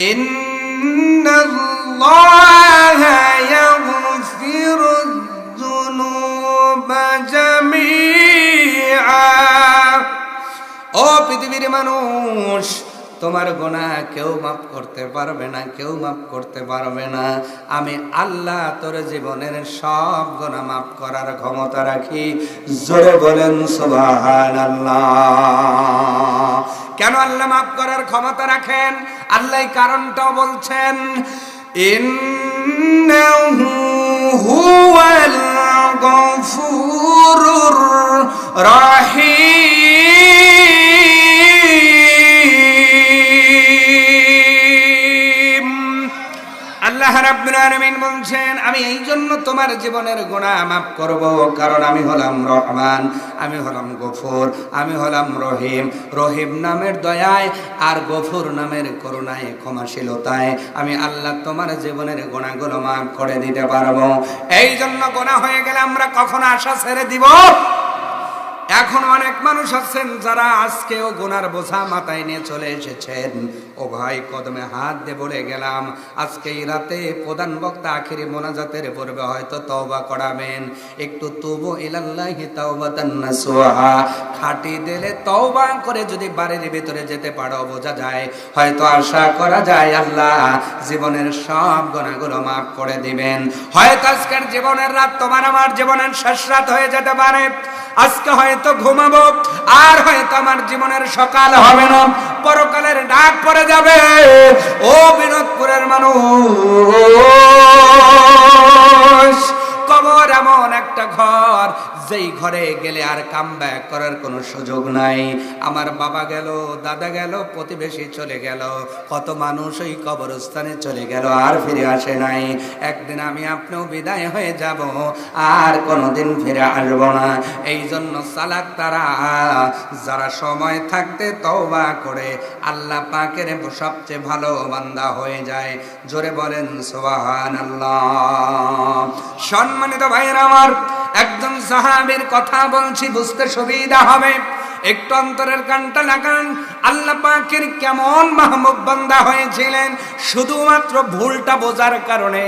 إن الله يغفر الذنوب جميعا ও পৃথিবীর মানুষ তোমার গোনা কেউ মাফ করতে পারবে না কেউ মাফ করতে পারবে না আমি আল্লাহ তোর জীবনের সব গোনা মাফ করার ক্ষমতা রাখি জোরে বলেন সুবাহান কেন আল্লাহ মাফ করার ক্ষমতা রাখেন? আল্লাহ কারণটাও বলছেন রহিম। আল্লাহ রাব্বুল আলামিন বলছেন, আমি এই জন্য তোমার জীবনের গুনাহ মাফ করব, কারণ আমি হলাম রহমান, আমি হলাম গফুর, আমি হলাম রহিম। রহিম নামের দয়ায় আর গফুর নামের করুণায়, ক্ষমাশীলতায় আমি আল্লাহ তোমার জীবনের গুণাগুলো মাফ করে দিতে পারব। এই জন্য গোনা হয়ে গেলে আমরা কখনো আশা ছেড়ে দিব? এখন অনেক মানুষ আছেন যারা আজকেও গোনার বোঝা মাথায় নিয়ে চলে এসেছেন। ও ভাই, কদমে হাত দিয়ে বলে গেলাম, আজকে এই রাতে প্রধান বক্তা আখিরি মোনাজাতের পূর্বে হয়তো তওবা করাবেন। একটু তুবু ইলাল্লাহি তাওবাতান নাসুহা খাটি দিলে তওবা করে যদি বাড়ির ভিতরে যেতে পারো, বোঝা যায়। হয়তো আশা করা যায় আল্লাহ জীবনের সব গোনাগুলো মাফ করে দিবেন। হয়তো আজকের জীবনের রাত তোমার, আমার জীবনের শেষ রাত হয়ে যেতে পারে। আজকে হয়তো ঘুমাবো, আর হয়তো আমার জীবনের সকাল হবে না। পরকালের ডাক পড়ে যাবে। ও বিনোদপুরের মানুষ যেই ঘরে গেলে আর কাম ব্যাক করার কোনো সুযোগ নাই। আমার বাবা গেল, দাদা গেল, প্রতিবেশী চলে গেল, কত মানুষ ওই কবরস্থানে চলে গেল, আর ফিরে আসে নাই। একদিন আমি আপনিও বিদায় হয়ে যাব, আর কোনোদিন ফিরে আসব না। এই জন্য সালাক তারা, যারা সময় থাকতে তওবা করে, আল্লাহ পাকের সবচেয়ে ভালো বান্দা হয়ে যায়। জোরে বলেন সোহান আল্লাহ সম্মানিত ভাইয়েরা আমার একজন সাহাবীর কথা বলছি, বুঝতে সুবিধা হবে। একটু অন্তরের কানটা লাগান। আল্লাহ পাকের কেমন মাহমুব বান্দা হয়েছিলেন। শুধুমাত্র ভুলটা বোঝার কারণে,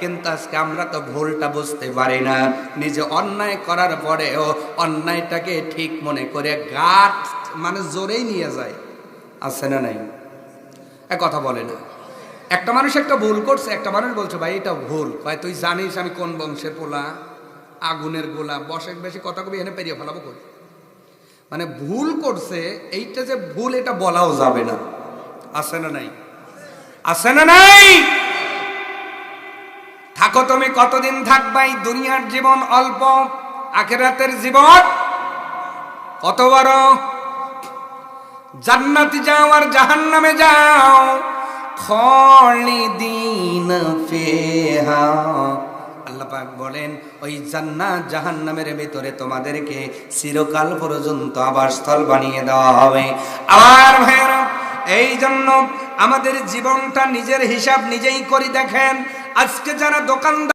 কিন্তু আজকে আমরা তো ভুলটা বুঝতে পারি না। নিজে অন্যায় করার পরেও অন্যায়টাকে ঠিক মনে করে গাছ মানে জোরেই নিয়ে যায়। আছে না নাই? এক কথা বলে না। একটা মানুষ একটা ভুল করছে, একটা মানুষ বলছে, ভাই, এটা ভুল। ভাই তুই জানিস আমি কোন বংশের পোলা? আগুনের গোলা, বসে বেশি কথা কবি, এনে পেরিয়ে ফেলাবো কই? মানে ভুল করছে, এইটা যে ভুল, এটা বলাও যাবে না। আছে না নাই? আছে না নাই? থাকো তুমি কতদিন থাকবাই দুনিয়ার জীবন অল্প, আখেরাতের জীবন? কত বড়? জান্নাতি যাও আর জাহান্নামে যাও। খলিদিন ফিহা। আল্লাহ পাক বলেন, ওই জান্নাত জাহান্নামের ভিতরে তোমাদেরকে চিরকাল পর্যন্ত আবার স্থল বানিয়ে দেওয়া হবে। আর ভাইয়েরা এই জন্য আমাদের জীবনটা নিজের হিসাব নিজেই করি দেখেন, আজকে যারা দোকানদার